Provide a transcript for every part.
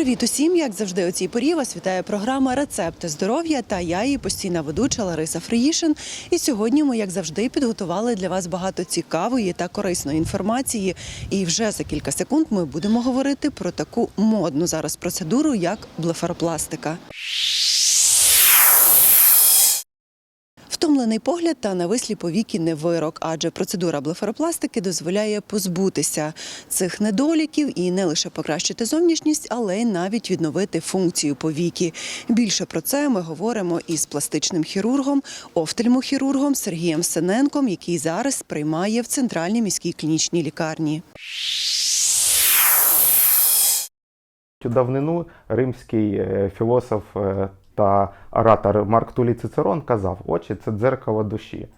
Привіт усім! Як завжди, у цій порі вас вітає програма Рецепти здоров'я та я її постійна ведуча Лариса Фриїшин. І сьогодні ми, як завжди, підготували для вас багато цікавої та корисної інформації. І вже за кілька секунд ми будемо говорити про таку модну зараз процедуру, як блефаропластика. Втомлений погляд та навислі повіки не вирок, адже процедура блефаропластики дозволяє позбутися цих недоліків і не лише покращити зовнішність, але й навіть відновити функцію повіки. Більше про це ми говоримо із пластичним хірургом, офтальмохірургом Сергієм Синенком, який зараз приймає в центральній міській клінічній лікарні. У давнину римський е, філософ е, та оратор Марк Тулій Цицерон казав, очі це дзеркало душі.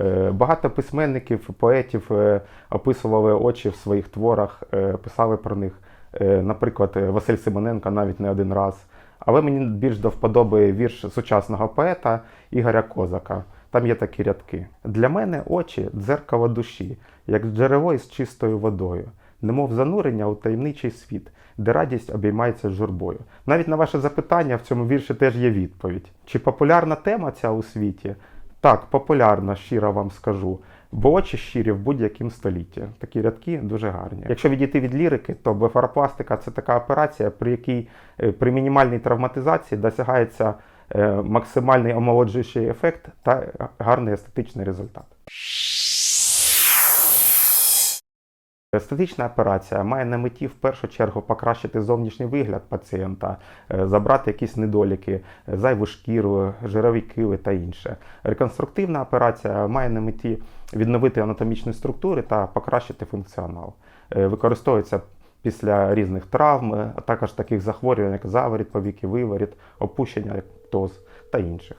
Е, Багато письменників, поетів е, описували очі в своїх творах, е, писали про них. Наприклад, Василь Симоненко навіть не один раз. Але мені більш до вподоби вірш сучасного поета Ігоря Козака. Там є такі рядки. Для мене очі дзеркало душі, як джерело із чистою водою, немов занурення у таємничий світ, де радість обіймається журбою. Навіть на ваше запитання в цьому вірші теж є відповідь. Чи популярна тема ця у світі? Так, популярна, щиро вам скажу. Бо очі щирі в будь-якому столітті. Такі рядки дуже гарні. Якщо відійти від лірики, то блефаропластика це така операція, при якій е, при мінімальній травматизації досягається е, максимальний омолоджуючий ефект та гарний естетичний результат. Естетична операція має на меті в першу чергу покращити зовнішній вигляд пацієнта, е, забрати якісь недоліки, е, зайву шкіру, жирові кили та інше. Реконструктивна операція має на меті відновити анатомічні структури та покращити функціонал. Е, Використовується після різних травм, а також таких захворювань, як заворіт, повіки, виворіт, опущення як птоз та інших.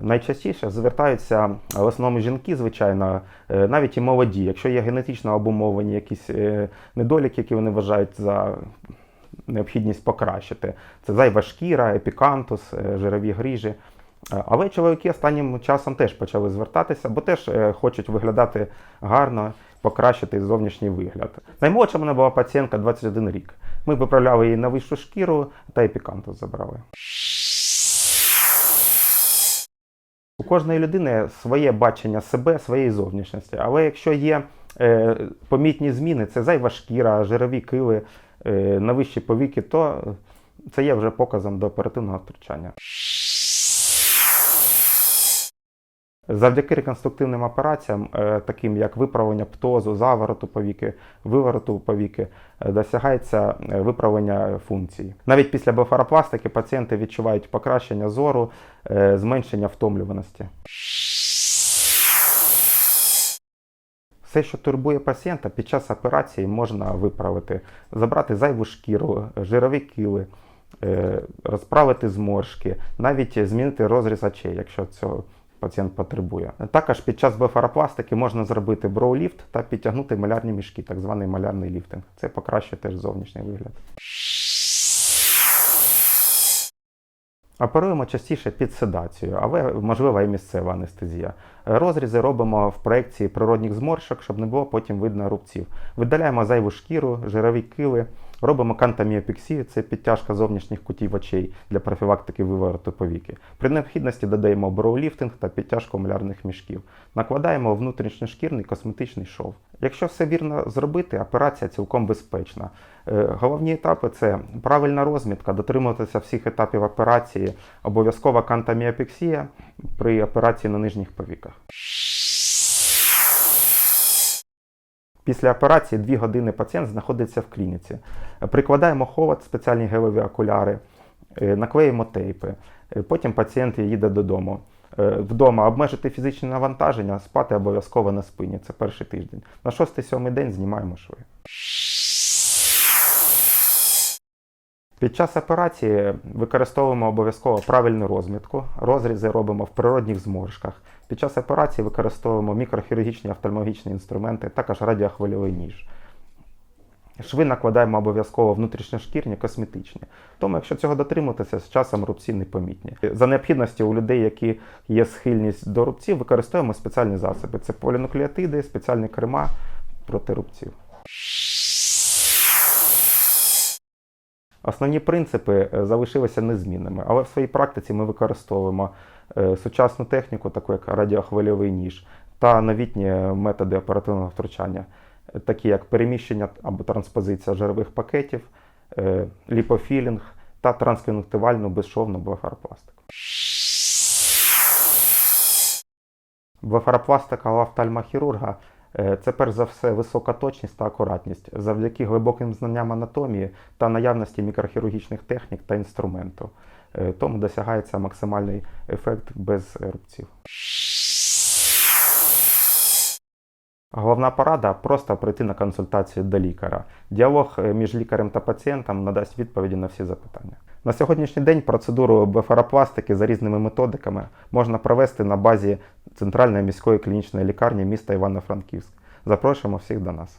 Найчастіше звертаються в основному жінки, звичайно, е, навіть і молоді, якщо є генетично обумовлені якісь е, недоліки, які вони вважають за необхідність покращити. Це зайва шкіра, епікантус, е, жирові гріжі. Але чоловіки останнім часом теж почали звертатися, бо теж хочуть виглядати гарно, покращити зовнішній вигляд. Наймолодша в мене була пацієнтка 21 рік. Ми виправляли її на вищу шкіру та епікантус забрали. У кожної людини своє бачення себе, своєї зовнішності. Але якщо є е, помітні зміни, це зайва шкіра, жирові кили, е, на вищі повіки, то це є вже показом до оперативного втручання. Завдяки реконструктивним операціям, е, таким як виправлення птозу, завороту повіки, вивороту повіки, е, досягається е, виправлення функцій. Навіть після блефаропластики пацієнти відчувають покращення зору, зменшення втомлюваності. Все, що турбує пацієнта, під час операції можна виправити, забрати зайву шкіру, жирові кили, е, розправити зморшки, навіть змінити розріз очей, якщо цього пацієнт потребує. Також під час блефаропластики можна зробити броуліфт та підтягнути малярні мішки, так званий малярний ліфтинг. Це покращує теж зовнішній вигляд. Оперуємо частіше під седацією, але можлива і місцева анестезія. Розрізи робимо в проекції природних зморшок, щоб не було потім видно рубців. Видаляємо зайву шкіру, жирові кили, робимо кантаміопексію, це підтяжка зовнішніх кутів очей для профілактики вивороту повіки. При необхідності додаємо броуліфтинг та підтяжку малярних мішків. Накладаємо внутрішньошкірний косметичний шов. Якщо все вірно зробити, операція цілком безпечна. Е, Головні етапи це правильна розмітка, дотримуватися всіх етапів операції, обов'язкова кантаміопексія при операції на нижніх повіках. Після операції 2 години пацієнт знаходиться в клініці. Прикладаємо холод, спеціальні гелеві окуляри, е, наклеїмо тейпи. Е, Потім пацієнт їде додому. Е, Вдома обмежити фізичне навантаження, спати обов'язково на спині. Це перший тиждень. На 6-7 день знімаємо шви. Під час операції використовуємо обов'язково правильну розмітку. Розрізи робимо в природних зморшках. Під час операції використовуємо мікрохірургічні офтальмологічні інструменти, також радіохвильовий ніж. Шви накладаємо обов'язково внутрішньошкірні, косметичні. Тому, якщо цього дотримуватися, з часом рубці непомітні. За необхідності у людей, які є схильність до рубців, використовуємо спеціальні засоби. Це полінуклеотиди, спеціальні крема проти рубців. Основні принципи е, залишилися незмінними, але в своїй практиці ми використовуємо е, сучасну техніку, таку як радіохвильовий ніж, та новітні методи оперативного втручання, такі як переміщення або транспозиція жирових пакетів, е, ліпофілінг та транскон'юнктивальну безшовну блефаропластику. Блефаропластика офтальмохірурга це перш за все висока точність та акуратність завдяки глибоким знанням анатомії та наявності мікрохірургічних технік та інструменту. Е, Тому досягається максимальний ефект без рубців. Головна порада просто прийти на консультацію до лікаря. Діалог е, між лікарем та пацієнтом надасть відповіді на всі запитання. На сьогоднішній день процедуру бефаропластики за різними методиками можна провести на базі Центральної міської клінічної лікарні міста Івано-Франківськ. Запрошуємо всіх до нас.